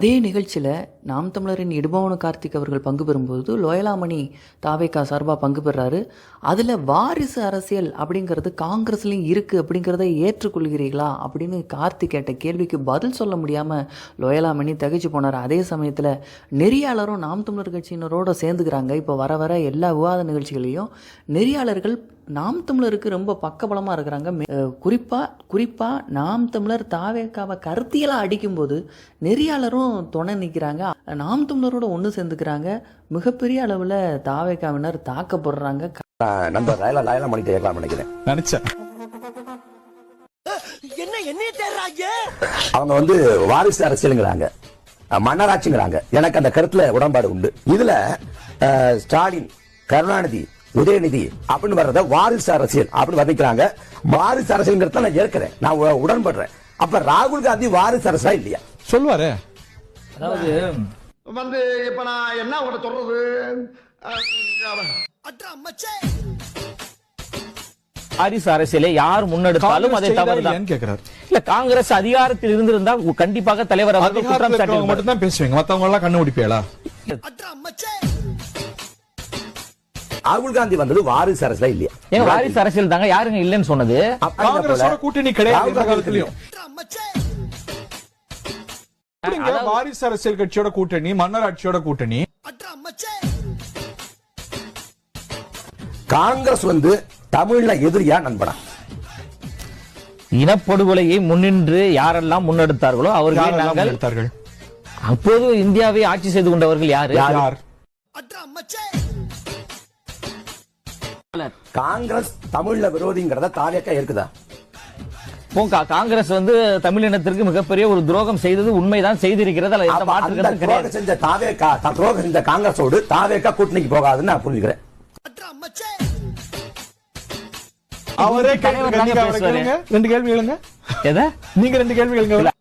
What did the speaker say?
அதே நிகழ்ச்சியில் நாம் தமிழரின் இடுபவன கார்த்திக் அவர்கள் பங்கு பெறும்போது லோயலாமணி தாவேக்கா சார்பாக பங்கு பெறாரு. அதில் வாரிசு அரசியல் அப்படிங்கிறது காங்கிரஸ்லையும் இருக்குது அப்படிங்கிறத ஏற்றுக்கொள்கிறீர்களா அப்படின்னு கார்த்திக் கேட்ட கேள்விக்கு பதில் சொல்ல முடியாமல் லோயலாமணி தகைச்சு போனார். அதே சமயத்தில் நெறியாளரும் நாம் தமிழர் கட்சியினரோடு சேர்ந்துக்கிறாங்க. இப்போ வர வர எல்லா விவாத நிகழ்ச்சிகளையும் நெறியாளர்கள் நாம் தமிழருக்கு ரொம்ப பக்கபலமாக இருக்கிறாங்க. குறிப்பாக குறிப்பாக நாம் தமிழர் தாவேக்காவை கருத்தியலாக அடிக்கும்போது நெறியாளரும் துணை நிற்கிறாங்க நாம் தமிழரோட ஒன்று சேர்ந்துக்கிறாங்க. மிகப்பெரிய அளவில் தாவேக்காவினர் தாக்கப்படுறாங்க. நண்பர் ரயலா லயலா மணி கேட்கலாம் நினைக்கிறேன். நினைச்சேன். அவங்க வந்து வாரிசு அரசியலுங்கிறாங்க. மன்னராட்சிங்கிறாங்க. எனக்கு அந்த கருத்துல உடன்பாடு உண்டு. இதுல ஸ்டாலின் கருணாநிதி உதயநிதி அப்படின்னு வர்றத வாரிசு அரசியல் அப்படின்னு வர்ணிக்கிறாங்க. வாரிசு அரசியல்ங்கிறத நான் ஏற்கிறேன். நான் உடன்படுறேன். அப்ப ராகுல் காந்தி வாரிசு அரசா இல்லையா? சொல்லுவாரு. அதாவது வந்து இப்ப நான் என்ன உங்கள்ட்ட சொல்றது? வாரிசு அரசியலை யார் முன்னெடுத்தாலும் அதை தவறுதான் இல்ல காங்கிரஸ் அதிகாரத்தில் இருந்திருந்தா கண்டிப்பாக தலைவர் அவர்கள் குற்றம் சாட்டி மட்டும் தான் பேசுவீங்க. மத்தவங்க எல்லாம் கண்டுபிடிப்பீங்களா ராகுல் காந்தி வந்தது வாரிசு அரசா இல்லையா? ஏங்க வாரிசு அரசியல் தாங்க யாருங்க இல்லைன்னு சொன்னது? கூட்டணி கிடையாது வாரிசு அரசியல் கட்சியோட கூட்டணி மன்னர் ஆட்சியோட கூட்டணி? காங்கிரஸ் வந்து தமிழ்ல எதிரியா நண்பனா? இனப்படுகொலையை முன்னின்று யாரெல்லாம் முன்னெடுத்தார்களோ அவர்களை நாங்கள். எடுத்தார்கள் அப்போது இந்தியாவை ஆட்சி செய்து கொண்டவர்கள் யாரு? யார்? காங்கிரஸ் தமிழ்ல விரோதிங்கிறத தாவேக்கா இருக்குதா போங்க, காங்கிரஸ் வந்து தமிழினத்திற்கு மிகப்பெரிய ஒரு துரோகம் செய்தது உண்மைதான் செய்திருக்கிறது அதுல எந்த மாற்று கிடையாது துரோகம் செஞ்ச தாவேக்கா த- துரோகம் செஞ்ச காங்கிரஸோடு தாவேக்கா கூட்டணிக்கு போகாதுன்னு நான் புரிஞ்சுக்கிறேன். அவரே ரெண்டு கேள்வி கேளுங்க. எதை? நீங்க ரெண்டு கேள்வி கேளுங்க.